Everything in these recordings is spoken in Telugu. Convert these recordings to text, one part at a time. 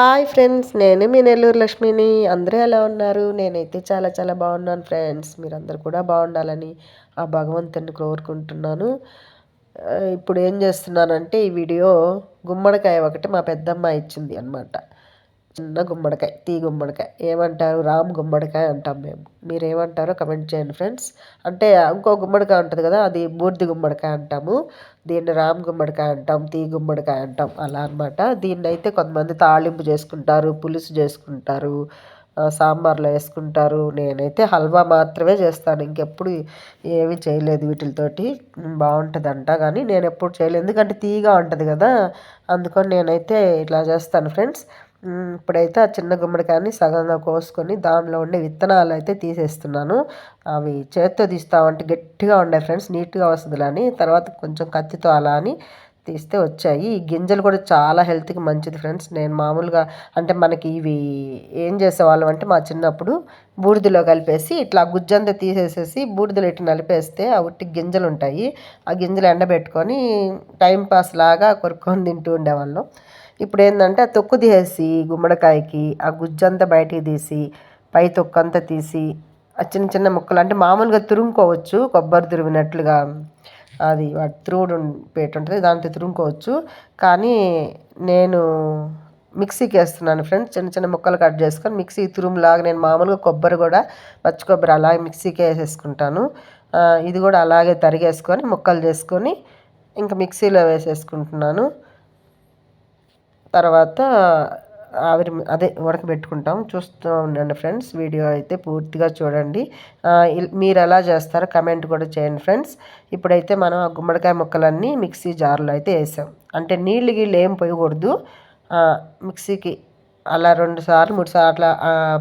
హాయ్ ఫ్రెండ్స్ నేను మీ నెల్లూరు లక్ష్మిని. అందరూ ఎలా ఉన్నారు? నేనైతే చాలా చాలా బాగున్నాను ఫ్రెండ్స్. మీరందరూ కూడా బాగుండాలని ఆ భగవంతుని కోరుకుంటున్నాను. ఇప్పుడు ఏం చేస్తున్నానంటే ఈ వీడియో గుమ్మడికాయ ఒకటి మా పెద్దమ్మ ఇచ్చింది అనమాట చిన్న గుమ్మడికాయ తీ గుమ్మడికాయ. ఏమంటారు? రామ్ గుమ్మడికాయ అంటాం మేము. మీరు ఏమంటారో కమెంట్ చేయండి ఫ్రెండ్స్. అంటే ఇంకో గుమ్మడికాయ ఉంటుంది కదా అది బూర్ది గుమ్మడికాయ అంటాము. దీన్ని రామ్ గుమ్మడికాయ అంటాం తీ గుమ్మడికాయ అంటాం అలా అనమాట దీన్ని అయితే కొంతమంది తాళింపు చేసుకుంటారు పులుసు చేసుకుంటారు సాంబార్లో వేసుకుంటారు. నేనైతే హల్వా మాత్రమే చేస్తాను. ఇంకెప్పుడు ఏమి చేయలేదు వీటితోటి. బాగుంటుందంట. కానీ నేను ఎప్పుడు చేయలేదు. ఎందుకంటే తీగా ఉంటుంది కదా అందుకని నేనైతే ఇట్లా చేస్తాను ఫ్రెండ్స్. ఇప్పుడైతే ఆ చిన్న గుమ్మడికాయని సగంగా కోసుకొని దానిలో ఉండే విత్తనాలు అయితే తీసేస్తున్నాను. అవి చేత్తో తీస్తామంటే గట్టిగా ఉండే ఫ్రెండ్స్ నీట్గా వస్తుంది అని తర్వాత కొంచెం కత్తితో అలా అని తీస్తే వచ్చాయి. ఈ గింజలు కూడా చాలా హెల్త్కి మంచిది ఫ్రెండ్స్ నేను మామూలుగా అంటే మనకి ఇవి ఏం చేసేవాళ్ళం అంటే మా చిన్నప్పుడు బూడిదలో కలిపేసి ఇట్లా గుజ్జంతా తీసేసేసి బూడిదలో ఇట్లా నలిపేస్తే ఆ ఉట్టి గింజలు ఉంటాయి. ఆ గింజలు ఎండబెట్టుకొని టైంపాస్ లాగా కొరుక్కొని తింటూ ఉండేవాళ్ళం. ఇప్పుడు ఏంటంటే ఆ తొక్కు తీసేసి గుమ్మడికాయకి ఆ గుజ్జంతా బయటికి తీసి పై తొక్కు అంతా తీసి ఆ చిన్న చిన్న ముక్కలు అంటే మామూలుగా తురుముకోవచ్చు కొబ్బరి తురిమినట్లుగా. అది వాటి పేట ఉంటుంది దాంతో తురుముకోవచ్చు కానీ నేను మిక్సీకి వేస్తున్నాను ఫ్రెండ్స్ చిన్న చిన్న ముక్కలు కట్ చేసుకొని మిక్సీ తురుములాగా నేను మామూలుగా కొబ్బరి కూడా పచ్చి కొబ్బరి అలాగే మిక్సీకి వేసేసుకుంటాను ఇది కూడా అలాగే తరిగేసుకొని ముక్కలు చేసుకొని ఇంకా మిక్సీలో వేసేసుకుంటున్నాను. తర్వాత ఆవిరి అదే ఉడకబెట్టుకుంటాం చూస్తూ ఉండండి ఫ్రెండ్స్. వీడియో అయితే పూర్తిగా చూడండి. మీరు ఎలా చేస్తారో కమెంట్ కూడా చేయండి ఫ్రెండ్స్. ఇప్పుడైతే మనం ఆ గుమ్మడికాయ ముక్కలన్నీ మిక్సీ జార్లో అయితే వేసాం. అంటే నీళ్ళు గీళ్ళు ఏం పోయకూడదు. మిక్సీకి అలా రెండు సార్లు మూడు సార్లు అట్లా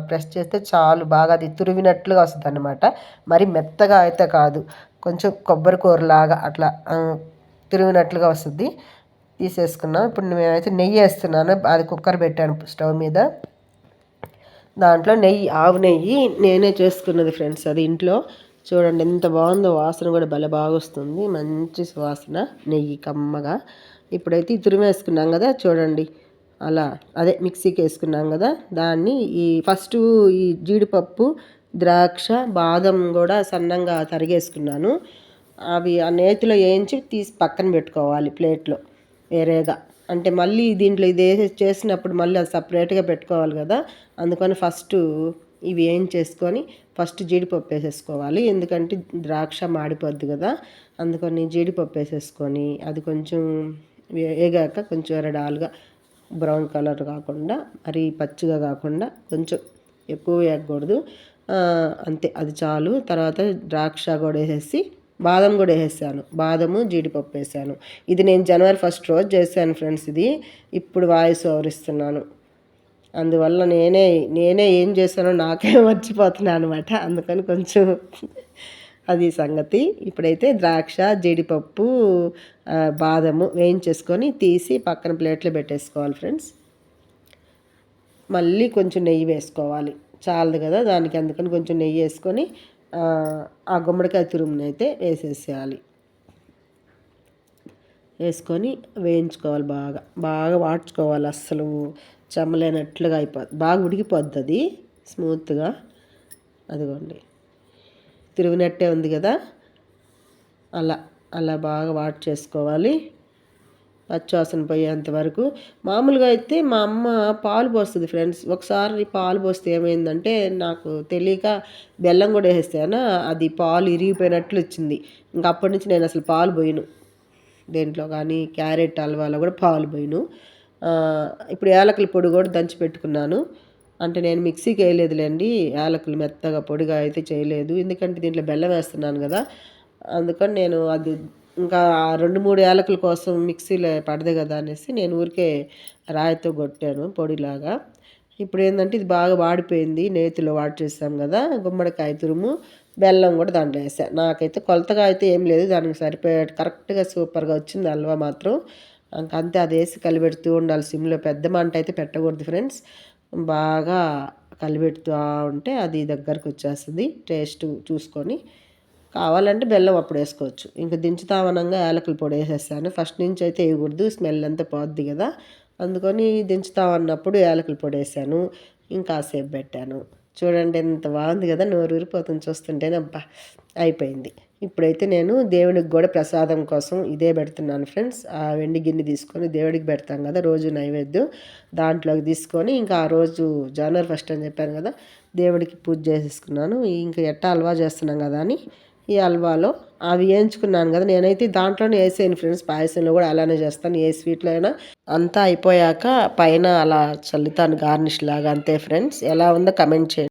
ప్రెస్ చేస్తే చాలు. బాగా అది తురివినట్లుగా వస్తుంది అనమాట మరి మెత్తగా అయితే కాదు. కొంచెం కొబ్బరి కూరలాగా అట్లా తురివినట్లుగా వస్తుంది. తీసేసుకున్నాం. ఇప్పుడు నేనైతే నెయ్యి వేస్తున్నాను. అది కుక్కర్ పెట్టాను స్టవ్ మీద. దాంట్లో నెయ్యి ఆవు నెయ్యి నేనే చేసుకున్నది ఫ్రెండ్స్ అది ఇంట్లో. చూడండి ఎంత బాగుందో వాసన కూడా భలే బాగా వస్తుంది. మంచి వాసన నెయ్యి కమ్మగా. ఇప్పుడైతే ఈ తురిమేసుకున్నాం కదా చూడండి. అలా అదే మిక్సీకి వేసుకున్నాం కదా దాన్ని ఈ ఫస్ట్ ఈ జీడిపప్పు ద్రాక్ష బాదం కూడా సన్నంగా తరిగేసుకున్నాను. అవి ఆ నేతిలో వేయించి తీసి పక్కన పెట్టుకోవాలి ప్లేట్లో. వేరేగా. అంటే మళ్ళీ దీంట్లో ఇది చేసినప్పుడు మళ్ళీ అది సపరేట్గా పెట్టుకోవాలి కదా. అందుకని ఫస్ట్ ఇవి ఏం చేసుకొని ఫస్ట్ జీడిపప్పు వేసేసుకోవాలి. ఎందుకంటే ద్రాక్ష మాడిపోద్ది కదా. అందుకని జీడిపప్పు వేసేసుకొని అది కొంచెం వేగాక కొంచెం ఎరడాలుగా బ్రౌన్ కలర్ కాకుండా మరీ పచ్చిగా కాకుండా కొంచెం ఎక్కువ వేయకూడదు. అంతే. అది చాలు. తర్వాత ద్రాక్ష కూడా వేసేసి బాదం కూడా వేసాను బాదము జీడిపప్పు వేసాను. ఇది నేను జనవరి ఫస్ట్ రోజు చేశాను ఫ్రెండ్స్ ఇది. ఇప్పుడు వాయిస్ ఓవర్ ఇస్తున్నాను. అందువల్ల నేనే నేనే ఏం చేశానో నాకే మర్చిపోతున్నాను అనమాట అందుకని కొంచెం అది సంగతి. ఇప్పుడైతే ద్రాక్ష జీడిపప్పు బాదము వేయించేసుకొని తీసి పక్కన ప్లేట్లో పెట్టేసుకోవాలి ఫ్రెండ్స్. మళ్ళీ కొంచెం నెయ్యి వేసుకోవాలి. చాలదు కదా దానికి. అందుకని కొంచెం నెయ్యి వేసుకొని ఆ గుమ్మడికాయ తురుముని అయితే వేసేసేయాలి. వేసుకొని వేయించుకోవాలి బాగా. బాగా వాడ్చుకోవాలి అస్సలు చెమ్మలేనట్లుగా అయిపోద్ది. బాగా ఉడికిపోద్ది అది స్మూత్గా. అదిగోండి. తిరిగినట్టే ఉంది కదా? అలా అలా బాగా వాట్ చేసుకోవాలి. పచ్చివాసన పోయేంత వరకు. మామూలుగా అయితే మా అమ్మ పాలు పోస్తుంది ఫ్రెండ్స్. ఒకసారి పాలు పోస్తే ఏమైందంటే నాకు తెలియక బెల్లం కూడా వేసేస్తాను అది పాలు ఇరిగిపోయినట్లు వచ్చింది ఇంకా అప్పటి నుంచి నేను అసలు పాలు పోయిను. దేంట్లో కానీ క్యారెట్ హల్వాలో కూడా పాలు పోయిను. ఇప్పుడు యాలకుల పొడి కూడా దంచి పెట్టుకున్నాను. అంటే నేను మిక్సీకి వేయలేదులేండి. యాలకులు మెత్తగా పొడిగా అయితే చేయలేదు. ఎందుకంటే దీంట్లో బెల్లం వేస్తున్నాను కదా. అందుకని నేను అది ఇంకా రెండు మూడు యాలకుల కోసం మిక్సీలో పడదు కదా అనేసి నేను ఊరికే రాయితో కొట్టాను పొడిలాగా. ఇప్పుడు ఏంటంటే ఇది బాగా వాడిపోయింది నేతిలో వాడి చేసాం కదా గుమ్మడికాయ తురుము బెల్లం కూడా దాంట్లో వేసాను నాకైతే కొలతగా అయితే ఏం లేదు దానికి సరిపోయే కరెక్ట్గా సూపర్గా వచ్చింది హల్వా మాత్రం. అంతే అది వేసి కలిపెడుతూ ఉండాలి సిమ్లో. పెద్ద మంట అయితే పెట్టకూడదు ఫ్రెండ్స్. బాగా కలిపెడుతూ ఉంటే అది దగ్గరకు వచ్చేస్తుంది టేస్ట్ చూసుకొని. కావాలంటే బెల్లం అప్పుడు వేసుకోవచ్చు. ఇంకా దించుతామనంగా యాలకుల పొడి వేసేస్తాను ఫస్ట్ నుంచి అయితే వేయకూడదు స్మెల్ అంతా పోద్ది కదా. అందుకని దించుతావన్నప్పుడు యాలకుల పొడి వేసాను. ఇంకాసేపు పెట్టాను. చూడండి ఎంత బాగుంది కదా నోరు ఊరిపోతుంది చూస్తుంటేనే అబ్బా అయిపోయింది. ఇప్పుడైతే నేను దేవుడికి కూడా ప్రసాదం కోసం ఇదే పెడుతున్నాను ఫ్రెండ్స్. ఆ వెండి గిన్నె తీసుకొని దేవుడికి పెడతాం కదా రోజు నైవేద్యం దాంట్లోకి తీసుకొని ఇంకా ఆ రోజు జనవరి ఫస్ట్ అని చెప్పాను కదా దేవుడికి పూజ చేసేసుకున్నాను. ఇంకా ఎట్టా హల్వా చేస్తున్నాం కదా అని ఈ హల్వాలో. అవి వేయించుకున్నాను కదా నేనైతే దాంట్లోనే వేసాను ఫ్రెండ్స్. పాయసంలో కూడా అలానే చేస్తాను. ఏ స్వీట్లో అయినా అంతా అయిపోయాక పైన అలా చల్లుతాను గార్నిష్ లాగా. అంతే ఫ్రెండ్స్. ఎలా ఉందో కమెంట్ చేయండి.